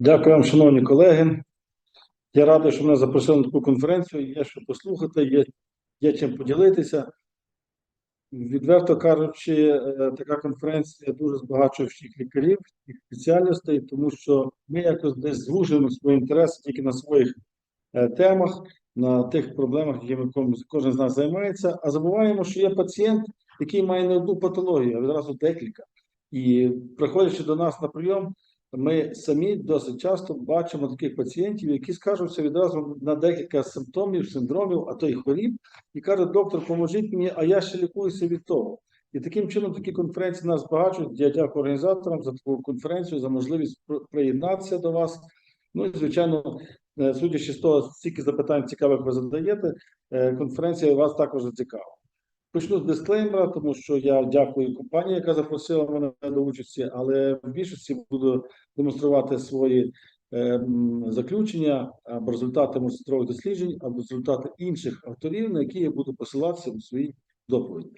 Дякую вам, шановні колеги. Я радий, що мене запросили на таку конференцію. Є що послухати, є, є чим поділитися. Відверто кажучи, е, така конференція дуже збагачує всіх лікарів і спеціальностей, тому що ми якось десь звужуємо свої інтереси тільки на своїх е, темах, на тих проблемах, якими кожен з нас займається, а забуваємо, що є пацієнт, який має не одну патологію, а відразу декілька. І приходячи до нас на прийом, ми самі досить часто бачимо таких пацієнтів, які скаржуються відразу на декілька симптомів, синдромів, а то й хворіб, і кажуть, доктор, поможіть мені, а я ще лікуюся від того. І таким чином такі конференції нас збагачують. Я дякую організаторам за таку конференцію, за можливість приєднатися до вас. Ну і звичайно, е, судячи з того, стільки запитань цікавих ви задаєте, е, конференція вас також зацікавила. Почну з дисклеймера, тому що я дякую компанії, яка запросила мене до участі, але в більшості буду демонструвати свої е, заключення або результати моніторових досліджень, або результати інших авторів, на які я буду посилатися у своїй доповіді.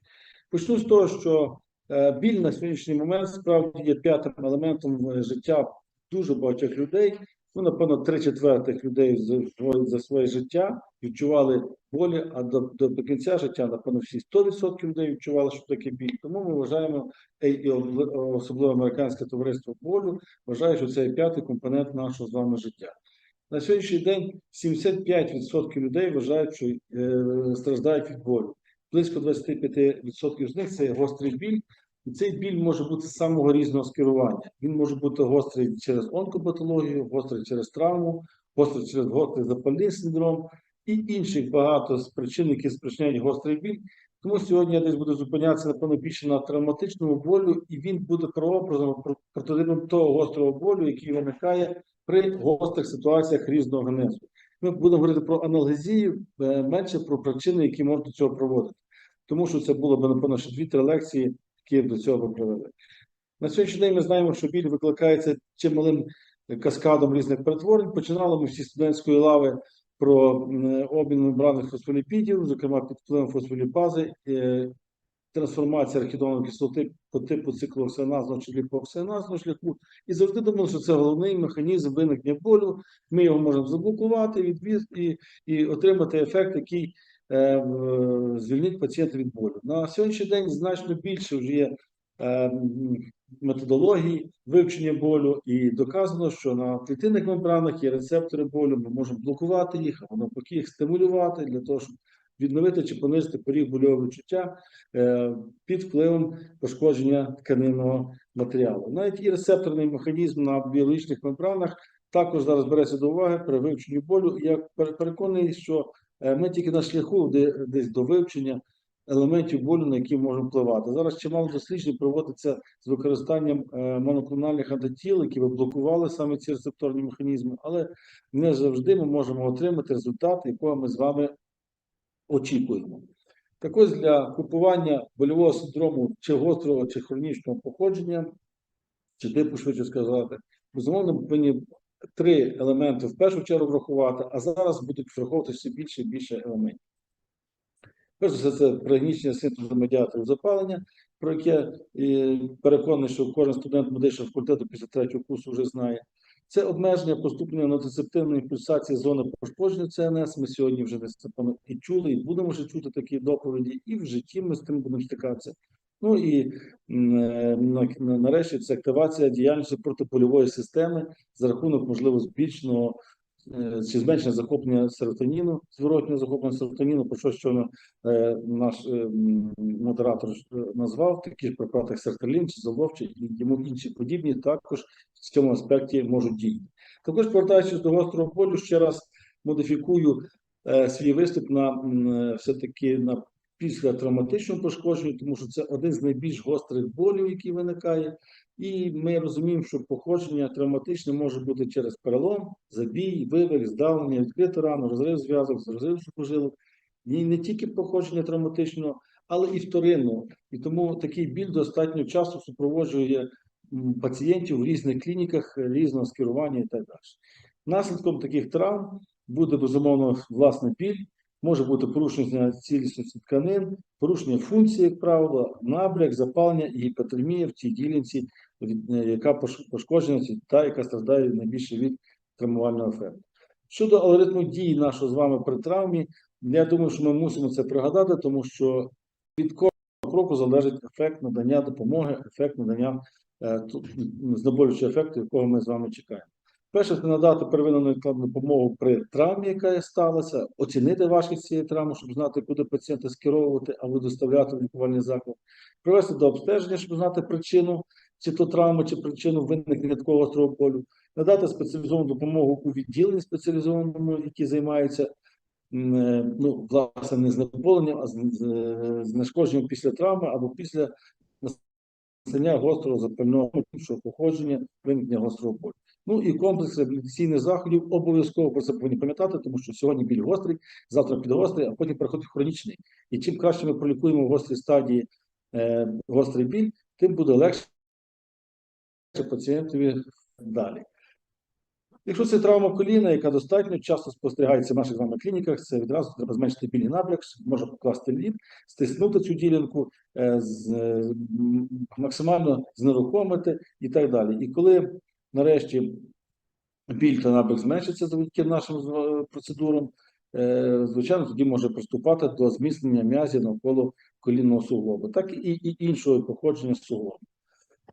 Почну з того, що е, біль на сьогоднішній момент справді є п'ятим елементом життя дуже багатьох людей. Ну, напевно, три четвертих людей за, за своє життя відчували болі, а до, до, до кінця життя, напевно, всі 100% людей відчували, що таке біль. Тому ми вважаємо, е, і особливо американське товариство болю, вважає, що це п'ятий компонент нашого з вами життя. На сьогоднішній день 75% людей вважають, що е, страждають від болю. Близько 25% з них це гострий біль, і цей біль може бути з самого різного скерування. Він може бути гострий через онкопатологію, гострий через травму, гострий через гострий запальний синдром і інших багато причин, які спричиняють гострий біль. Тому сьогодні я десь буду зупинятися, напевно, більше на травматичному болю, і він буде прообразом про- прототипом того гострого болю, який виникає при гострих ситуаціях різного генезу. Ми будемо говорити про аналгезію, е, менше про причини, які можуть до цього проводити. Тому що це було б, напевно, ще дві-три лекції, які до цього б провели. На сьогоднішній день ми знаємо, що біль викликається чималим каскадом різних перетворень. Починали ми всі студентської лави про обмін мембранних фосфоліпідів, зокрема під впливом фосфоліпази, е, трансформація архідонової кислоти по типу циклооксианазного чи ліпооксианазного шляху. І завжди думали, що це головний механізм виникнення болю. Ми його можемо заблокувати відвіз і, і отримати ефект, який е, звільнить пацієнта від болю. На сьогоднішній день значно більше вже є м, методологій вивчення болю, і доказано, що на клітинних мембранах є рецептори болю. Ми можемо блокувати їх, або навпаки їх стимулювати для того, щоб відновити чи понизити поріг больового відчуття е, під впливом пошкодження тканинного матеріалу. Навіть і рецепторний механізм на біологічних мембранах також зараз береться до уваги при вивченні болю. Я пере- переконаний, що е, ми тільки на шляху десь до вивчення елементів болю, на які можемо впливати. Зараз чимало досліджень проводиться з використанням е, моноклональних антитіл, які би блокували саме ці рецепторні механізми, але не завжди ми можемо отримати результат, якого ми з вами очікуємо. Так ось для купування больового синдрому чи гострого, чи хронічного походження, чи типу, швидше сказати, безумовно, повинні три елементи в першу чергу врахувати, а зараз будуть враховувати все більше і більше елементів. Перш за все, це пригнічення синтезу медіаторів запалення, про яке переконаний, що кожен студент медичного факультету після третього курсу вже знає. Це обмеження поступлення нотицептивної пульсації зони пошкодження ЦНС. Ми сьогодні вже десь напевно, і чули, і будемо вже чути такі доповіді, і в житті ми з тим будемо стикатися. Ну і нарешті це активація діяльності протипольової системи за рахунок можливо збільшеного чи зменшення захоплення серотоніну, зворотнього захоплення серотоніну, про що щойно е, наш е, модератор е, назвав, такі ж препарати, як сертралін чи золовчий і йому інші подібні, також в цьому аспекті можуть діяти. Також повертаючись до гострого болю, ще раз модифікую е, свій виступ на е, все-таки на після травматичному пошкодженню, тому що це один з найбільш гострих болів, який виникає. І ми розуміємо, що походження травматичне може бути через перелом, забій, вивих, здавлення, відкриту рану, розрив зв'язок, розрив сухожилок. І не тільки походження травматичного, але і вторинного. І тому такий біль достатньо часто супроводжує пацієнтів в різних клініках різного скерування і так далі. Наслідком таких травм буде безумовно власне біль, може бути порушення цілісності тканин, порушення функції, як правило, набряк, запалення і гіпотермія в цій ділянці яка пошкоджена, та, яка страждає найбільше від травмувального ефекту. Щодо алгоритму дії нашого з вами при травмі, я думаю, що ми мусимо це пригадати, тому що від кожного кроку залежить ефект надання допомоги, ефект надання е, знеболюючого ефекту, якого ми з вами чекаємо. Перше, це надати первинну невідкладну допомогу при травмі, яка сталася, оцінити важкість цієї травми, щоб знати, куди пацієнта скеровувати або доставляти в лікувальний заклад, привести до обстеження, щоб знати причину, чи то травми, чи причину виникнення такого гострого болю, надати спеціалізовану допомогу у відділенні спеціалізованому, які займаються е, ну, власне, не знеболенням, а з- знешкодженням після травми або після настання гострого запального іншого походження, виникнення гострого болю. Ну і комплекс реабілітаційних заходів обов'язково про це повинні пам'ятати, тому що сьогодні біль гострий, завтра підгострий, а потім переходить хронічний. І чим краще ми пролікуємо в гострій стадії е, гострий біль, тим буде легше пацієнтові далі. Якщо це травма коліна, яка достатньо часто спостерігається в наших з вами клініках, це відразу треба зменшити біль і набляк, може покласти лід, стиснути цю ділянку, е, максимально знерухомити і так далі. І коли нарешті біль та набляк зменшиться завдяки нашим е, процедурам, е, звичайно, тоді може приступати до зміцнення м'язів навколо колінного суглобу, так і, і іншого походження суглобу.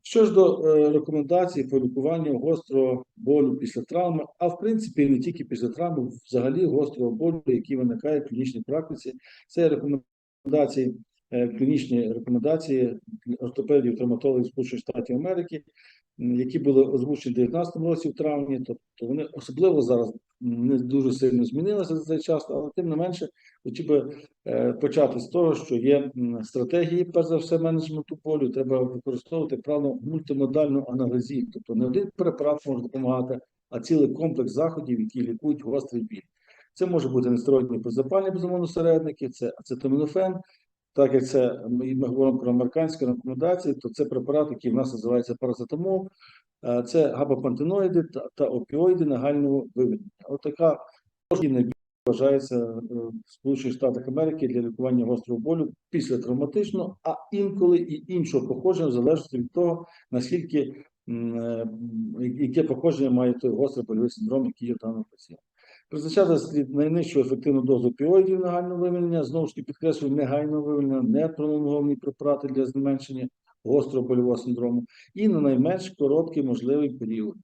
Що ж до е, рекомендацій по лікуванню гострого болю після травми, а в принципі не тільки після травми, взагалі гострого болю, який виникає в клінічній практиці, це рекомендації, клінічні рекомендації ортопедів, травматологів Сполучених Штатів Америки, які були озвучені в 2019 році в травні, тобто вони особливо зараз не дуже сильно змінилися за цей час, але тим не менше хотів би е, почати з того, що є стратегії, перш за все, менеджменту болю. Треба використовувати правильно мультимодальну аналізію. Тобто не один препарат може допомагати, а цілий комплекс заходів, які лікують гострий біль. Це може бути нестероїдні призапальні безумовно середники, це ацетамінофен. Так як це ми ми говоримо про американські рекомендації, то це препарат, який в нас називається парацетамол, Е, це габапантеноїди та, опіоїди нагального виведення. От така найбільш вважається е, в Сполучених Штатах Америки для лікування гострого болю після травматичного, а інколи і іншого походження, в залежності від того, наскільки е, яке походження має той гострий больовий синдром, який є в даного пацієнта. Призначати слід найнижчу ефективну дозу опіоїдів нагального виведення, знову ж таки підкреслюю, негайного виведення, не пролонговані препарати для зменшення гострого больового синдрому і на найменш короткий можливий період.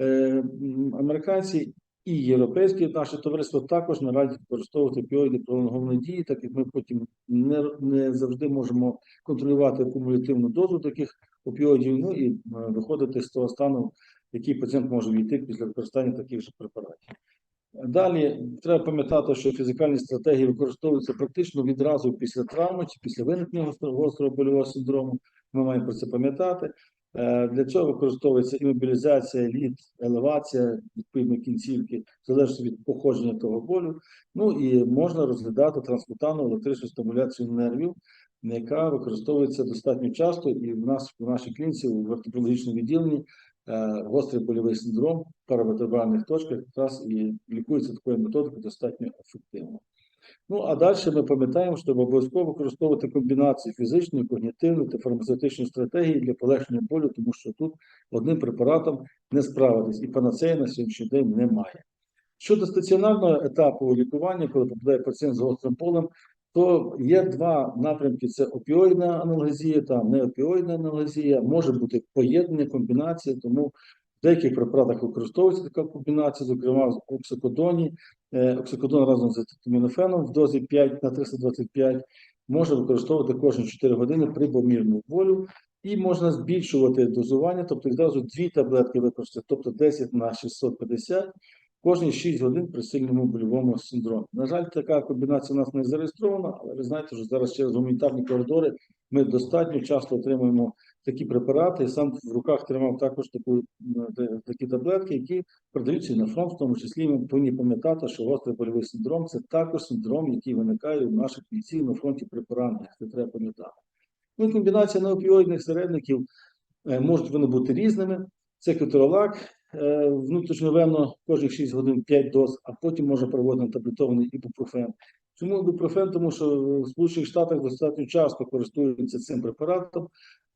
Е, американці і європейські наші товариства також наразі використовувати опіоїди пролонгованої дії, так як ми потім не, не завжди можемо контролювати кумулятивну дозу таких опіоїдів, ну і е, виходити з того стану, в який пацієнт може війти після використання таких же препаратів. Далі треба пам'ятати, що фізикальні стратегії використовуються практично відразу після травми чи після виникнення гострого больового синдрому. Ми маємо про це пам'ятати. Е, Для цього використовується імобілізація, лід, елевація відповідно кінцівки, залежно від походження того болю. Ну і можна розглядати транскутану електричну стимуляцію нервів, яка використовується достатньо часто, і в нас в нашій клініці в ортопедологічному відділенні гострий больовий синдром в паравертебральних точках якраз і лікується такою методикою достатньо ефективно. Ну а далі ми пам'ятаємо, що обов'язково використовувати комбінацію фізичної, когнітивної та фармацевтичної стратегії для полегшення болю, тому що тут одним препаратом не справитись, і панацеї на сьогоднішній день немає. Щодо стаціонарного етапу лікування, коли попадає пацієнт з гострим болем, то є два напрямки: це опіоїдна аналгезія та неопіоїдна аналгезія. Може бути поєднання, комбінація, тому в деяких препаратах використовується така комбінація, зокрема в оксикодоні. Е, Оксикодон разом з ацетамінофеном в дозі 5 на 325 може використовувати кожні 4 години при помірному болю. І можна збільшувати дозування, тобто відразу дві таблетки використати, тобто 10 на 650 кожні 6 годин при сильному больовому синдромі. На жаль, така комбінація у нас не зареєстрована, але ви знаєте, що зараз через гуманітарні коридори ми достатньо часто отримуємо такі препарати. Я сам в руках тримав також таку, такі таблетки, які продаються на фронт, в тому числі ми повинні пам'ятати, що гострий больовий синдром це також синдром, який виникає у наших бійців на фронті при пораненнях. Це треба пам'ятати. Ну комбінація неопіоїдних середників е, можуть вони бути різними. Це кеторолак, е, внутрішньовенно кожних 6 годин 5 доз, а потім можна проводити таблетований ібупрофен. Чому ібупрофен? Тому що в Сполучених Штатах достатньо часто користуються цим препаратом.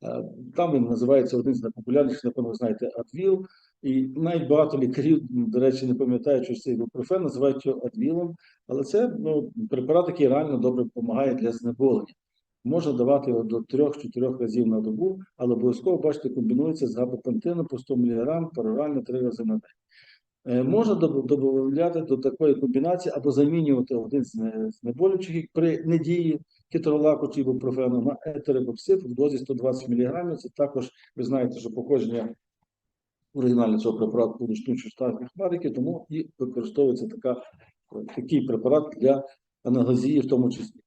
Е, Там він називається один з найпопулярніших, напевно, ви знаєте, Адвіл. І навіть багато лікарів, до речі, не пам'ятають, що це ібупрофен, називають його Адвілом. Але це ну, препарат, який реально добре допомагає для знеболення. Можна давати його до 3-4 разів на добу, але обов'язково, бачите, комбінується з габапентином по 100 мг перорально 3 рази на день. Е, Можна додати до такої комбінації або замінювати один з не- з знеболюючих при недії кетролаку чи ібупрофену на етеребоксид в дозі 120 мг. Це також, ви знаєте, що походження оригінального цього препарату були штучно штатних Америки, тому і використовується така, такий препарат для аналгезії в тому числі.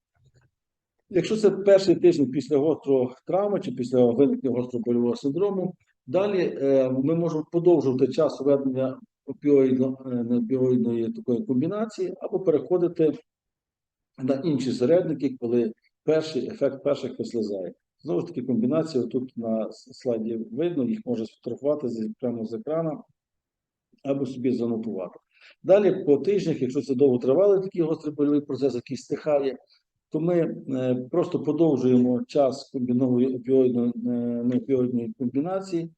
Якщо це перший тиждень після гострого травми чи після виникнення гострого больового синдрому, далі е, ми можемо подовжувати час введення е, неопіоїдної такої комбінації або переходити на інші середники, коли перший ефект перших вислизає. Знову ж таки, комбінація тут на слайді видно, їх можна сфотографувати прямо з екрана або собі занотувати. Далі по тижнях, якщо це довготривалий такий гострий больовий процес, який стихає, то ми е, просто подовжуємо час комбінової опіоїдної е, комбінації.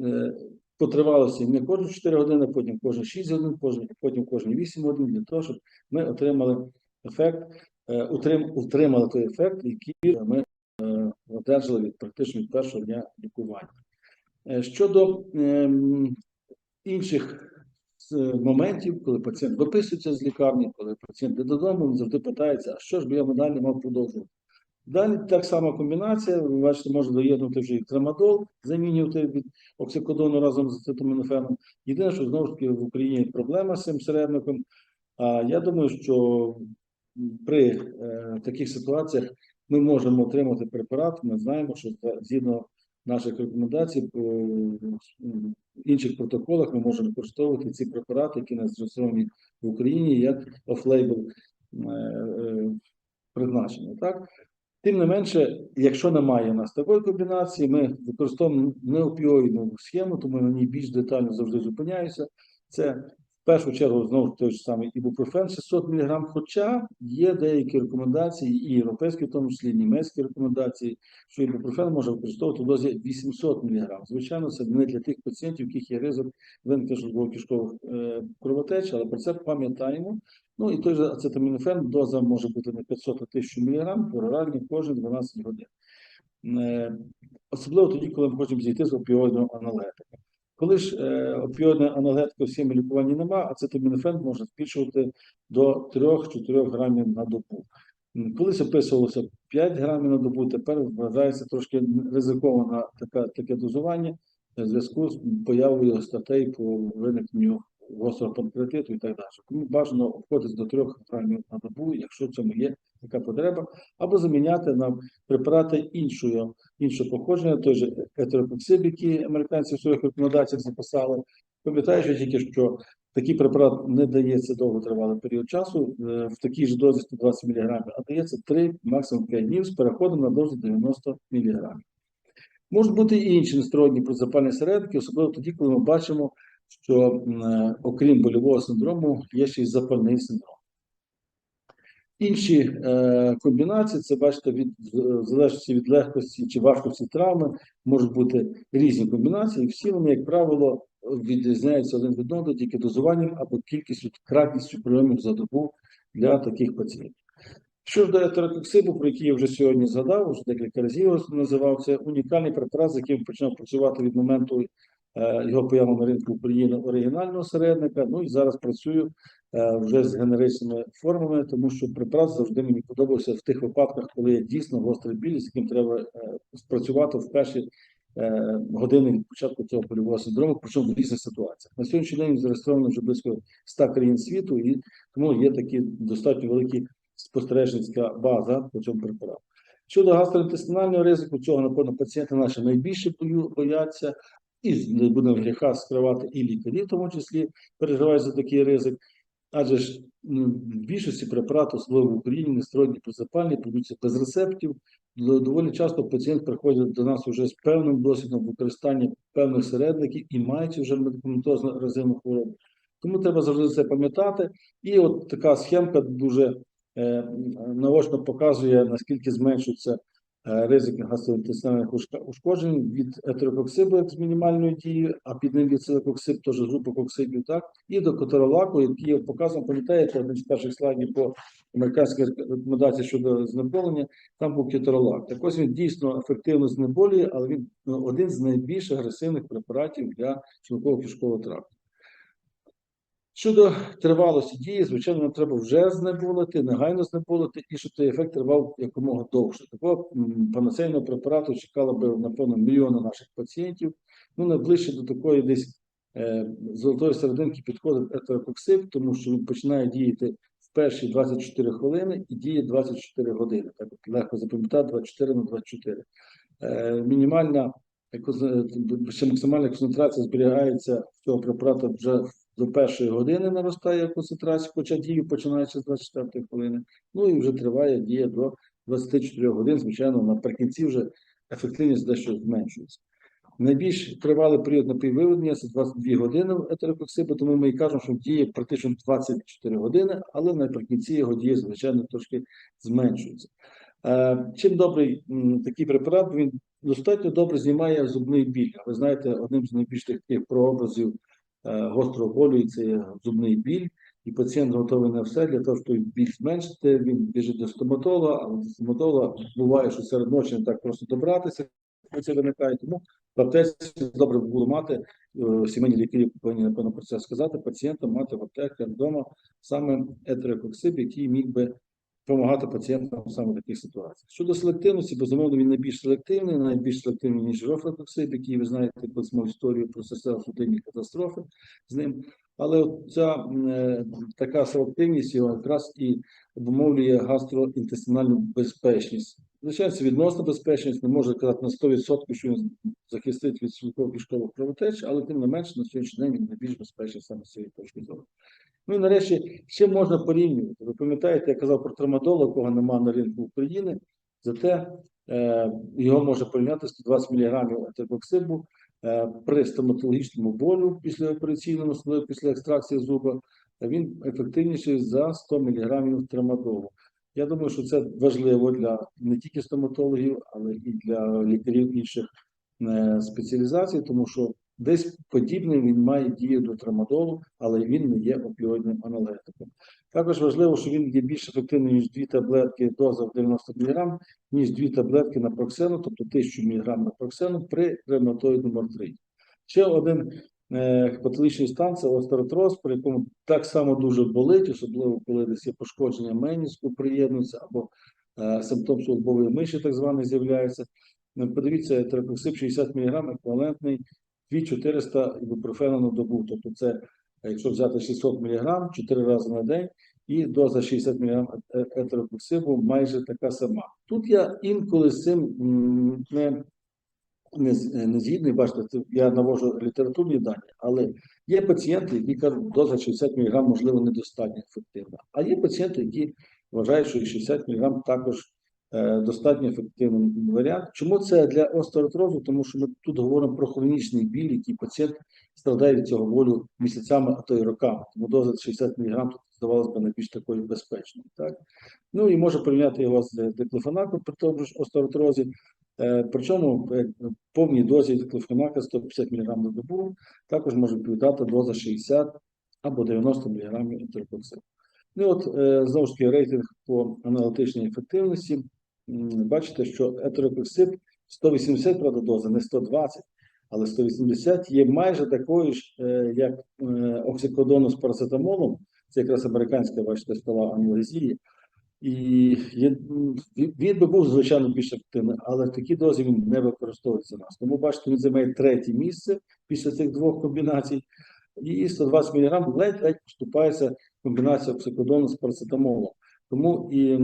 Е, по тривалості не кожні 4 години, потім кожні 6 годин, потім, кожні 8 годин, для того, щоб ми отримали ефект, утримали той ефект, який ми одержали від практично першого дня лікування. Щодо ем, інших е, моментів, коли пацієнт виписується з лікарні, коли пацієнт йде додому, він завжди питається, а що ж би я далі мав продовжувати. Далі так само комбінація, ви бачите, можна доєднувати вже і трамадол, замінювати від оксикодону разом з ацетамінофеном. Єдине, що знову ж таки в Україні проблема з цим середником. А я думаю, що при е, таких ситуаціях ми можемо отримати препарат. Ми знаємо, що згідно наших рекомендацій по інших протоколах ми можемо використовувати ці препарати, які нас зареєстровані в Україні як офлейбл е, е, призначення. Так? Тим не менше, якщо немає у нас такої комбінації, ми використовуємо неопіоїдну схему, тому на ній більш детально завжди зупиняюся. Це першу чергу знову той ж самий ібупрофен 600 мг, хоча є деякі рекомендації, і європейські, в тому числі і німецькі рекомендації, що ібупрофен може використовувати в дозі 800 мг. Звичайно, це не для тих пацієнтів, у яких є ризик виникнення шлунково-кишкових е, кровотеч, але про це пам'ятаємо. Ну і той же ацетамінофен, доза може бути не 500, а 1000 мг, пероральні кожні 12 годин. Е, Особливо тоді, коли ми хочемо зійти з опіоїдного аналетика. Коли ж е, опіоїдна аналетика в схемі лікування нема, ацетамінофен можна збільшувати до 3-4 грамів на добу. Колись описувалося 5 грамів на добу, тепер вважається трошки ризиковане таке, таке дозування в зв'язку з появою статей по виникненню гострого панкреатиту і так далі. Тому бажано обходити до 3 грамів на добу, якщо в цьому є така потреба, або заміняти на препарати іншого, іншого походження, той же етеропоксиб, який американці в своїх рекомендаціях записали. Пам'ятаючи тільки, що такий препарат не дається довготривалий період часу, е, в такій ж дозі 120 мг, а дається 3, максимум 5 днів з переходом на дозу 90 мг. Можуть бути і інші нестероїдні протизапальні середники, особливо тоді, коли ми бачимо, що е, окрім больового синдрому є ще й запальний синдром. Інші е, комбінації, це бачите, від в залежності від легкості чи важкості травми, можуть бути різні комбінації. і Всі вони, як правило, відрізняються один від одного тільки дозуванням або кількістю кратністю прийомів за добу для таких пацієнтів. Що ж до етерококсибу, про який я вже сьогодні згадав, вже декілька разів називав, це унікальний препарат, з яким почав працювати від моменту е, його появи на ринку України оригінального середника. Ну і зараз працюю е, вже з генеричними формами, тому що препарат завжди мені подобався в тих випадках, коли є дійсно гострий біль, з яким треба е, спрацювати в перші е, години початку цього польового синдрому, причому в різних ситуаціях. На сьогоднішній день зареєстровано вже близько 100 країн світу, і тому є такі достатньо великі спостережницька база по цьому препарату. Щодо гастроінтестинального ризику, цього, напевно, пацієнти наші найбільше бояться, і будемо скривати, і лікарі, в тому числі, переживають за такий ризик. Адже ж в більшості препаратів, особливо в Україні, нестероїдні призапальні, продаються без рецептів. Доволі часто пацієнт приходить до нас вже з певним досвідом використання певних середників і маючи вже медикаментозну резину хворобу. Тому треба завжди це пам'ятати. І от така схемка дуже е, наочно показує, наскільки зменшується ризик гастроінтестинальних ушкоджень від етерококсибу з мінімальною дією, а під ним від силококсиб, теж зубококсибів, так, і до котеролаку, який показано, пам'ятаєте, один з перших слайдів по американській рекомендації щодо знеболення, там був кетеролак. Так ось він дійсно ефективно знеболює, але він ну, один з найбільш агресивних препаратів для шлунково кишкового тракту. Щодо тривалості дії, звичайно, нам треба вже знеболити, негайно знеболити, і щоб цей ефект тривав якомога довше. Такого панацейного препарату чекало би, напевно, мільйони наших пацієнтів. Ну, найближче до такої десь е, золотої серединки підходить етерококсиб, тому що він починає діяти в перші 24 хвилини і діє 24 години. Так от легко запам'ятати 24 на 24. Е, мінімальна е, максимальна концентрація зберігається цього препарату вже до першої години наростає концентрація, хоча дію починається з 24 хвилини. Ну і вже триває дія до 24 годин. Звичайно, наприкінці вже ефективність дещо зменшується. Найбільш тривалий період напіввиведення це 22 години етерококсибу, тому ми і кажемо, що діє практично 24 години, але наприкінці його дія, звичайно, трошки зменшується. Е, Чим добрий такий препарат, він достатньо добре знімає зубний біль. Ви знаєте, одним з найбільш таких прообразів гострого болю це є зубний біль, і пацієнт готовий на все для того, щоб біль зменшити. Він біжить до стоматолога, але до стоматолога буває, що серед ночі не так просто добратися. Це виникає. Тому в аптеці добре було мати е, сімейні лікарі повинні напевно про це сказати. Пацієнтам мати в аптеках вдома саме етерококсиб, який міг би допомагати пацієнтам саме в таких ситуаціях. Щодо селективності, безумовно, він найбільш селективний, найбільш селективний, ніж рофлотоксиб, який ви знаєте, ми історію про серцево-судинні катастрофи з ним. Але ця е, така селективність його якраз і обумовлює гастроінтестинальну безпечність. Звичайно, відносна безпечність, не можу казати на 100%, що він захистить від кишкових кровотеч, але тим не менше на сьогоднішній день він найбільш безпечний саме з цієї точки зору. Ну і нарешті, ще можна порівнювати. Ви пам'ятаєте, я казав про трамадол, якого немає на ринку України, зате е, його можна порівняти 120 мг етерококсибу е, при стоматологічному болю після операційному, особливо після екстракції зуба, він ефективніший за 100 мг трамадолу. Я думаю, що це важливо для не тільки стоматологів, але і для лікарів інших е, спеціалізацій, тому що десь подібний він має дію до трамадолу, але він не є опіоїдним аналетиком. Також важливо, що він є більш ефективним, ніж дві таблетки доза в 90 мг, ніж дві таблетки на проксену, тобто 1000 мг на проксену при ревматоїдному артриті. Ще один е, патологічний стан це остеротроз, при якому так само дуже болить, особливо коли десь є пошкодження меніску, приєднується або е, симптом службової миші, так званий, з'являється. Подивіться, терапоксип 60 мг еквівалентний 2400 ібупрофену на добу. Тобто це, е, якщо взяти 600 мг 4 рази на день, і доза 60 мг етерококсибу майже така сама. Тут я інколи з цим не, не, не згідний, бачите, це я навожу літературні дані, але є пацієнти, які кажуть, доза 60 мг можливо недостатньо ефективна. А є пацієнти, які вважають, що 60 мг також е, достатньо ефективний варіант. Чому це для остеоартрозу? Тому що ми тут говоримо про хронічний біль, який пацієнт страдає від цього болю місяцями, а то й роками. Тому доза 60 мг тут здавалося б найбільш такою безпечною. Так? Ну і може порівняти його з диклофенаком при тому ж остеоартрозі. Е, Причому е, повній дозі диклофенака 150 мг на добу також може відповідати доза 60 або 90 мг ентерококсиду. Ну от е, знову ж таки рейтинг по аналітичній ефективності. Бачите, що етерококсид 180 правда, доза, не 120, але 180 є майже такою ж, е, як е, оксикодону з парацетамолом. Це якраз американська, бачите, шкала аналізії. І він би був, звичайно, більш ефективним, але в такій дозі він не використовується у нас. Тому бачите, він займає третє місце після цих двох комбінацій. І 120 мг ледь-ледь поступається комбінація оксикодону з парацетамолом. Тому і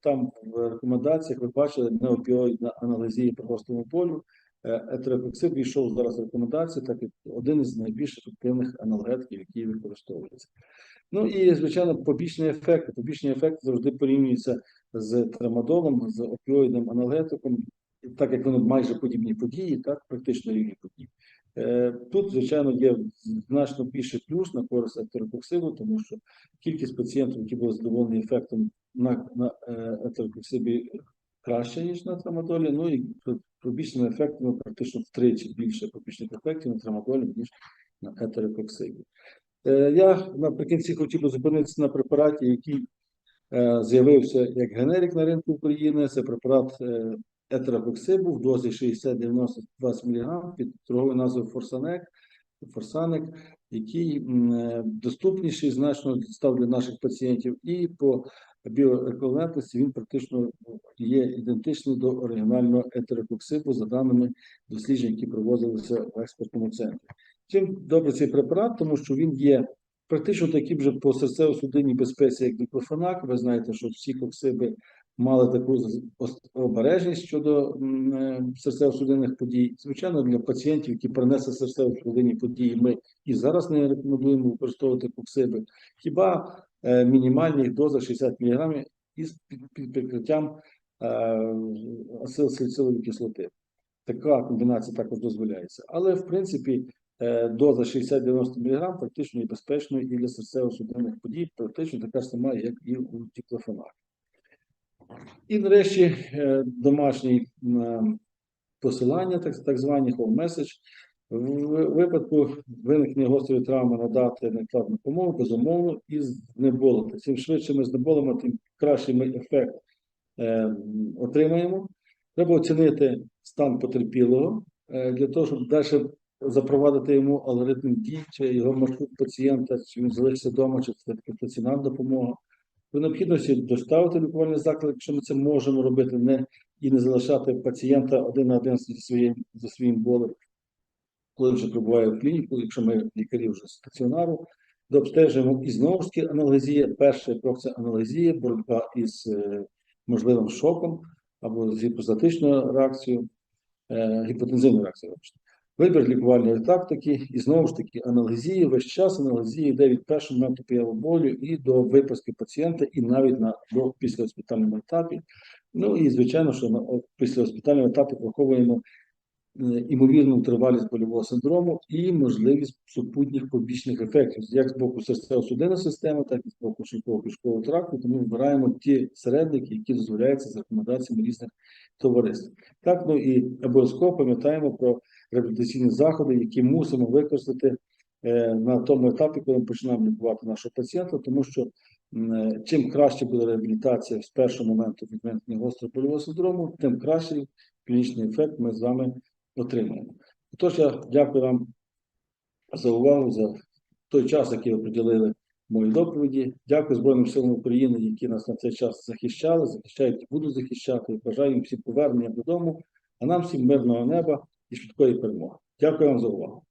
там в рекомендаціях ви бачили неопіоїдна аналізія при гострому болю. Е, війшов зараз в рекомендації, так як один із найбільш ефективних аналгетиків, які використовуються. Ну і звичайно, побічні ефекти. Побічні ефекти завжди порівнюються з трамадолом, з опіоїдним аналгетиком, так як вони майже подібні події, так практично рівні події. Е, Тут, звичайно, є значно більший плюс на користь етерококсиду, тому що кількість пацієнтів, які були задоволені ефектом на, на етерококсибі, краще, ніж на трамадолі. Ну і про- пробічними ефектами практично втричі більше побічних ефектів на трамадолі, ніж на етерококсибі. Е, Я наприкінці хотів би зупинитися на препараті, який е, з'явився як генерик на ринку України. Це препарат е, в дозі 60-90-20 мг під торговою назвою Форсанек, Форсаник, який е, доступніший значно став для наших пацієнтів, і по біоеквівалентності він практично є ідентичний до оригінального етерококсибу за даними досліджень, які проводилися в експертному центрі. Чим добре цей препарат, тому що він є практично таким же по серцево-судинній безпеці, як диклофенак. Ви знаєте, що всі коксиби мали таку обережність щодо е, серцево-судинних подій. Звичайно, для пацієнтів, які перенесли серцево-судинні події, ми і зараз не рекомендуємо використовувати коксиби. Хіба е, мінімальні доза 60 мг із під, прикриттям е, кислоти. Така комбінація також дозволяється. Але в принципі доза 60-90 мг практично є безпечною і для серцево-судинних подій, практично така сама, як і у діклофенак. І нарешті е, домашній м, посилання, так, так звані home message. В випадку виникнення гострої травми надати невкладну допомогу, безумовно, і знеболити. Чим швидше ми знеболимо, тим кращий ми ефект е, отримаємо. Треба оцінити стан потерпілого е, для того, щоб далі запровадити йому алгоритм дій, чи його маршрут пацієнта, чи він залишиться вдома, чи це стаціонарна допомога. При необхідності доставити лікувальний заклад, якщо ми це можемо робити, не і не залишати пацієнта один на один зі своїм зі своїм болем, коли вже прибуває в клініку, якщо ми лікарі вже стаціонару, дообстежуємо і знову ж таки аналгезія. Перший крок це аналгезія, боротьба із е, можливим шоком або з гіпостатичною реакцією, е, гіпотензивною реакцією. Вибір лікувальної тактики і знову ж таки аналгезія. Весь час аналгезія йде від першого моменту появи болю і до виписки пацієнта, і навіть на до післягоспітальному етапі. Ну і звичайно, що на післягоспітальному етапі враховуємо е, імовірну тривалість больового синдрому і можливість супутніх побічних ефектів, як з боку серцево-судинної системи, так і з боку шлунково кишкового тракту. Тому вибираємо ті середники, які дозволяються за рекомендаціями різних товариств. Так, ну і обов'язково пам'ятаємо про реабілітаційні заходи, які мусимо використати е, на тому етапі, коли ми починаємо лікувати нашого пацієнта, тому що е, чим краще буде реабілітація з першого моменту відведення гострого больового синдрому, тим кращий клінічний ефект ми з вами отримаємо. Тож я дякую вам за увагу, за той час, який ви приділили моїй доповіді. Дякую Збройним силам України, які нас на цей час захищали, захищають і будуть захищати. Бажаю їм всім повернення додому, а нам всім мирного неба і швидкої перемоги. Дякую вам за увагу.